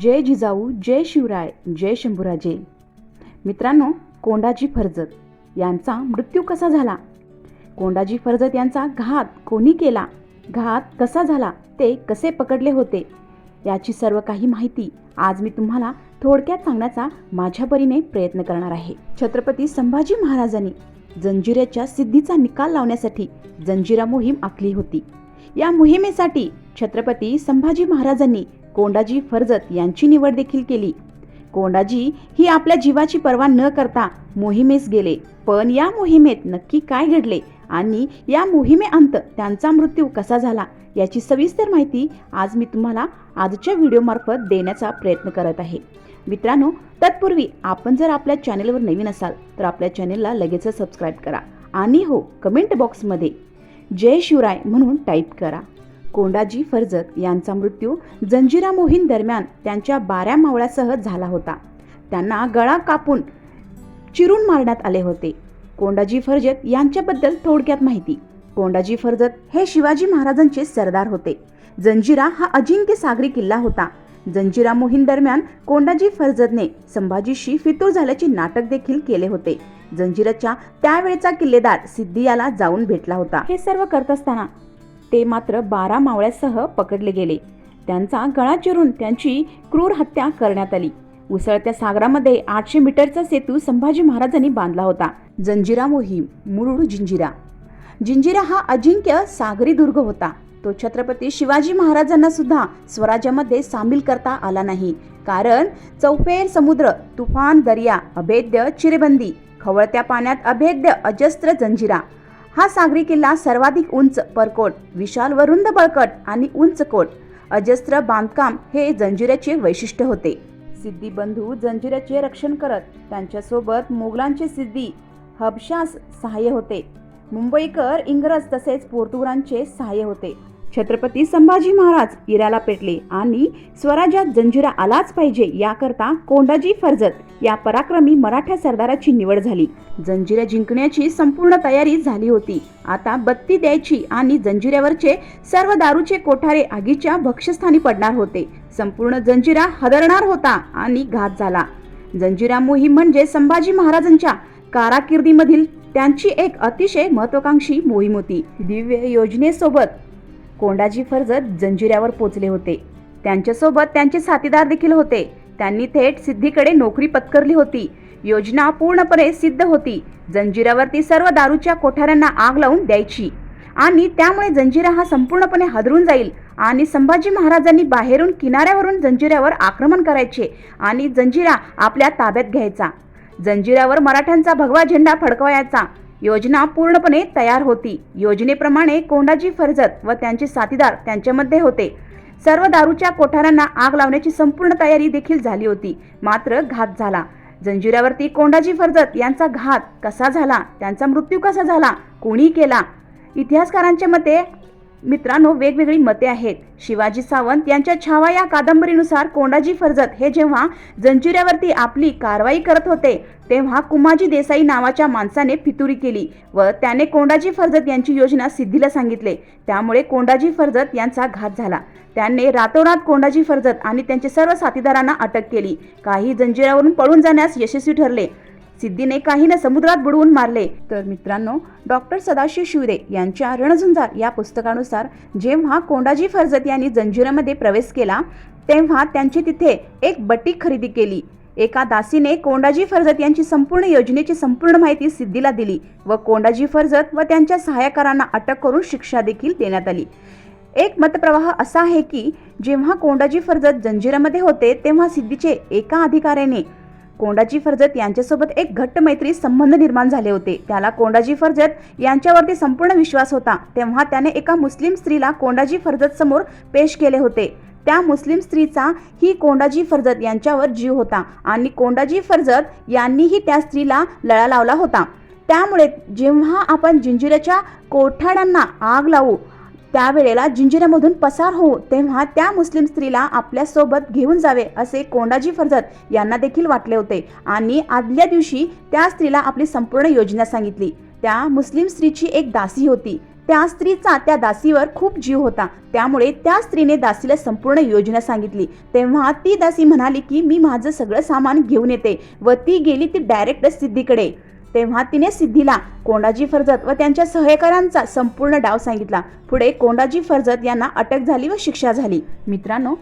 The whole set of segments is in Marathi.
जय जिजाऊ जय शिवराय जय शंभूराजे. मित्रांनो कोंडाजी फर्जत यांचा मृत्यू कसा झाला? कोंडाजी फर्जत यांचा घात कोणी केला? घात कसा झाला? ते कसे पकडले होते? याची सर्व काही माहिती आज मी तुम्हाला थोडक्यात सांगण्याचा माझ्या परीने प्रयत्न करणार आहे. छत्रपती संभाजी महाराजांनी जंजिऱ्याच्या सिद्धीचा निकाल लावण्यासाठी जंजिरा मोहीम आखली होती. या मोहिमेसाठी छत्रपती संभाजी महाराजांनी कोंडाजी फर्जत यांची निवड देखील केली. कोंडाजी ही आपल्या जीवाची पर्वा न करता मोहिमेस गेले. पण या मोहिमेत नक्की काय घडले आणि या मोहिमेअंत त्यांचा मृत्यू कसा झाला याची सविस्तर माहिती आज मी तुम्हाला आजच्या व्हिडिओमार्फत देण्याचा प्रयत्न करत आहे. मित्रांनो तत्पूर्वी आपण जर आपल्या चॅनेलवर नवीन असाल तर आपल्या चॅनेलला लगेच सबस्क्राईब करा. आणि हो कमेंट बॉक्समध्ये जय शिवराय म्हणून टाईप करा. कोंडाजी फर्जत यांचा मृत्यू जंजिरा मोहीम दरम्यान त्यांच्या बाऱ्या मावळ्यासह झाला होता. त्यांना गळा कापून चिरून मारण्यात आले होते. कोंडाजी फर्जत यांच्याबद्दल थोडक्यात माहिती. कोंडाजी फर्जत हे शिवाजी महाराजांचे सरदार होते. जंजिरा हा अजिंक्य सागरी किल्ला होता. जंजिरा मोहीम दरम्यान कोंडाजी फर्जतने संभाजीशी फितूर झाल्याचे नाटक देखील केले होते. जंजिराच्या त्यावेळेचा किल्लेदार सिद्धी याला जाऊन भेटला होता. हे सर्व करत असताना ते मात्र बारा मावळ्यासह पकडले गेले. त्यांचा गळा चिरून त्यांची क्रूर हत्या करण्यात आली. उसळत्या सागरामध्ये आठशे मीटरचा सेतू संभाजी महाराजांनी बांधला होता. जंजिरा मोहीम मुरुड जिंजिरा. जिंजिरा हा अजिंक्य सागरी दुर्ग होता. तो छत्रपती शिवाजी महाराजांना सुद्धा स्वराज्यामध्ये सामील करता आला नाही. कारण चौफेर समुद्र तुफान दर्या अभेद्य चिरेबंदी खवळत्या पाण्यात अभेद्य अजस्त्र जंजिरा हा सागरी किल्ला सर्वाधिक उंच परकोट विशाल व रुंद बळकट आणि उंच कोट अजस्त्र बांधकाम हे जंजिऱ्याचे वैशिष्ट्य होते. सिद्धी बंधू जंजिऱ्याचे रक्षण करत त्यांच्यासोबत मोगलांचे सिद्धी हबशास सहाय्य होते. मुंबईकर इंग्रज तसेच पोर्तुगालांचे सहाय्य होते. छत्रपती संभाजी महाराज इराला पेटले आणि स्वराज्यात जंजिरा आलाच पाहिजे याकरता कोंडाजी फर्जत या पराक्रमी मराठा सरदाराची निवड झाली. जंजिरा जिंकण्याची संपूर्ण तयारी झाली होती. आता बत्ती द्यायची आणि जंजिऱ्यावरचे सर्व दारूचे कोठारे आगीच्या भक्षस्थानी पडणार होते. संपूर्ण जंजिरा हदरणार होता आणि घात झाला. जंजिरा मोहीम म्हणजे संभाजी महाराजांच्या कारकिर्दीमधील त्यांची एक अतिशय महत्वाकांक्षी मोहीम होती. दिव्य योजनेसोबत कोंडाजी फर्जत जंजिऱ्यावर पोचले होते. त्यांच्यासोबत त्यांचे साथीदार देखील होते. त्यांनी थेट सिद्धीकडे नोकरी पत्करली होती. योजना पूर्णपणे सिद्ध होती. जंजिरावरती सर्व दारूच्या कोठाऱ्यांना आग लावून द्यायची. आणि त्यामुळे जंजिरा हा संपूर्णपणे हादरून जाईल आणि संभाजी महाराजांनी बाहेरून किनाऱ्यावरून जंजिऱ्यावर आक्रमण करायचे आणि जंजिरा आपल्या ताब्यात घ्यायचा. जंजिरावर मराठ्यांचा भगवा झेंडा फडकवायचा. योजना पूर्णपणे तयार होती. योजनेप्रमाणे कोंडाजी फर्जत व त्यांचे साथीदार त्यांच्यामध्ये होते. सर्व दारूच्या कोठारांना आग लावण्याची संपूर्ण तयारी देखील झाली होती. मात्र घात झाला. जंजिरावरती कोंडाजी फर्जत यांचा घात कसा झाला? त्यांचा मृत्यू कसा झाला? कोणी केला? इतिहासकारांच्या मते मित्रांनो वेगवेगळी मते आहेत. शिवाजी सावंत यांच्या छावा या कादंबरीनुसार कोंडाजी फर्जत हे जेव्हा जंजिऱ्यावरती आपली कारवाई करत होते तेव्हा कुमाजी देसाई नावाच्या माणसाने फितुरी केली व त्याने कोंडाजी फर्जत यांची योजना सिद्धीला सांगितले. त्यामुळे कोंडाजी फर्जत यांचा घात झाला. त्यांनी रातोरात कोंडाजी फर्जत आणि त्यांचे सर्व साथीदारांना अटक केली. काही जंजिरावरून पळून जाण्यास यशस्वी ठरले. सिद्धीने काहींना समुद्रात बुडवून मारले. तर मित्रांनो डॉक्टर सदाशिव शिवरे यांच्या रणझुंजार या पुस्तकानुसार जेव्हा कोंडाजी फर्जत यांनी जंजिरामध्ये प्रवेश केला तेव्हा त्यांची तिथे एक बटीक खरेदी केली. एका दासीने कोंडाजी फर्जत यांची संपूर्ण योजनेची संपूर्ण माहिती सिद्धीला दिली व कोंडाजी फर्जत व त्यांच्या सहाय्यकारांना अटक करून शिक्षा देखील देण्यात आली. एक मतप्रवाह असा आहे की जेव्हा कोंडाजी फर्जत जंजिरामध्ये होते तेव्हा सिद्धीचे एका अधिकाऱ्याने कोंडाजी फर्जत यांच्यासोबत एक घट्ट मैत्री संबंध निर्माण झाले होते. त्याला कोंडाजी फर्जत यांच्यावरती संपूर्ण विश्वास होता. तेव्हा त्याने एका मुस्लिम स्त्रीला कोंडाजी फर्जत समोर पेश केले होते. त्या मुस्लिम स्त्रीचा ही कोंडाजी फर्जत यांच्यावर जीव होता आणि कोंडाजी फर्जत यांनीही त्या स्त्रीला लळा लावला होता. त्यामुळे जेव्हा आपण जिंजिऱ्याच्या कोठाड्यांना आग लावू त्यावेळेला जिंजिऱ्यामधून पसार होऊ तेव्हा त्या मुस्लिम स्त्रीला आपल्यासोबत घेऊन जावे असे कोंडाजी फर्जत यांना देखील वाटले होते. आणि आदल्या दिवशी त्या स्त्रीला आपली संपूर्ण योजना सांगितली. त्या मुस्लिम स्त्रीची एक दासी होती. त्या स्त्रीचा त्या दासीवर खूप जीव होता. त्यामुळे त्या स्त्रीने दासीला संपूर्ण योजना सांगितली. तेव्हा ती दासी म्हणाली की मी माझं सगळं सामान घेऊन येते व ती गेली ती डायरेक्ट सिद्धीकडे. तेव्हा तिने सिद्धीला कोंडाजी फर्जत व त्यांच्या सहकाऱ्यांचा संपूर्ण डाव सांगितला. पुढे कोंडाजी फर्जत यांना अटक झाली व शिक्षा झाली. मित्रांनो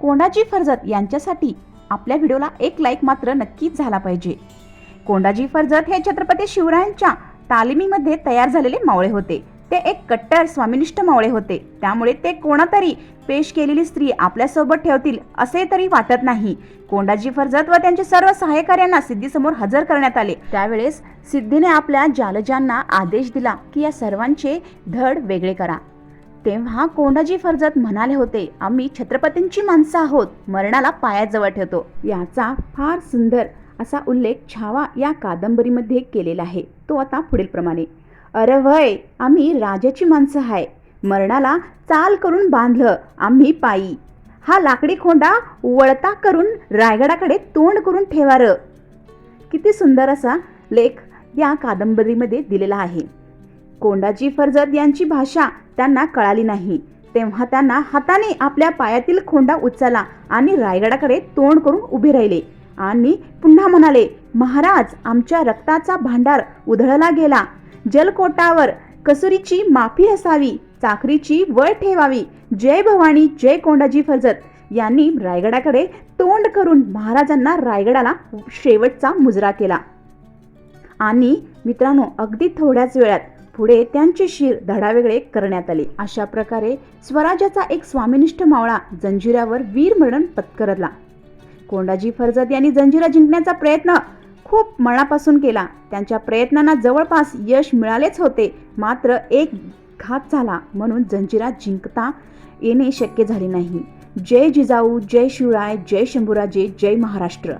कोंडाजी फर्जत यांच्यासाठी आपल्या व्हिडिओला एक लाईक मात्र नक्कीच झाला पाहिजे. कोंडाजी फर्जत हे छत्रपती शिवरायांच्या तालिमीमध्ये तयार झालेले मावळे होते. ते एक कट्टर स्वामिनिष्ठ मावळे होते. त्यामुळे ते कोणातरी पेश केलेली स्त्री आपल्यासोबत ठेवतील असे तरी वाटत नाही. कोंडाजी फर्जत व त्यांच्या सर्व सहायकार्यांना सिद्धीसमोर हजर करण्यात आले. त्यावेळेस सिद्धीने आपल्या जालजांना आदेश दिला की या सर्वांचे धड वेगळे करा. तेव्हा कोंडाजी फर्जत म्हणाले होते आम्ही छत्रपतींची माणसं आहोत मरणाला पायाजवळ ठेवतो. याचा फार सुंदर असा उल्लेख छावा या कादंबरीमध्ये केलेला आहे. तो आता पुढील प्रमाणे अरे वय आम्ही राजाची माणसं आहे मरणाला चाल करून बांधलं आम्ही पायी. हा लाकडी खोंडा वळता करून रायगडाकडे तोंड करून ठेवार. किती सुंदर असा लेख या कादंबरीमध्ये दिलेला आहे. कोंडाजी फर्जद यांची भाषा त्यांना कळाली नाही. तेव्हा त्यांना हाताने आपल्या पायातील खोंडा उचलला आणि रायगडाकडे तोंड करून उभे राहिले. आणि पुन्हा म्हणाले महाराज आमच्या रक्ताचा भांडार उधळला गेला. जलकोटावर कसुरीची माफी असावी चाकरीची वळ ठेवावी. जय भवानी जय कोंडाजी फर्जत यांनी रायगडाकडे तोंड करून महाराजांना रायगडाला शेवटचा मुजरा केला. आणि मित्रांनो अगदी थोड्याच वेळात पुढे त्यांचे शिर धडावेगळे करण्यात आले. अशा प्रकारे स्वराज्याचा एक स्वामिनिष्ठ मावळा जंजिऱ्यावर वीरमरण पत्करला. कोंडाजी फर्जत यांनी जंजिरा जिंकण्याचा प्रयत्न खूप मनापासून केला. त्यांच्या प्रयत्नांना जवळपास यश मिळालेच होते. मात्र एक घात झाला म्हणून जंजिरा जिंकता येणे शक्य झाले नाही. जय जिजाऊ जय शिवराय जय शंभूराजे जय महाराष्ट्र.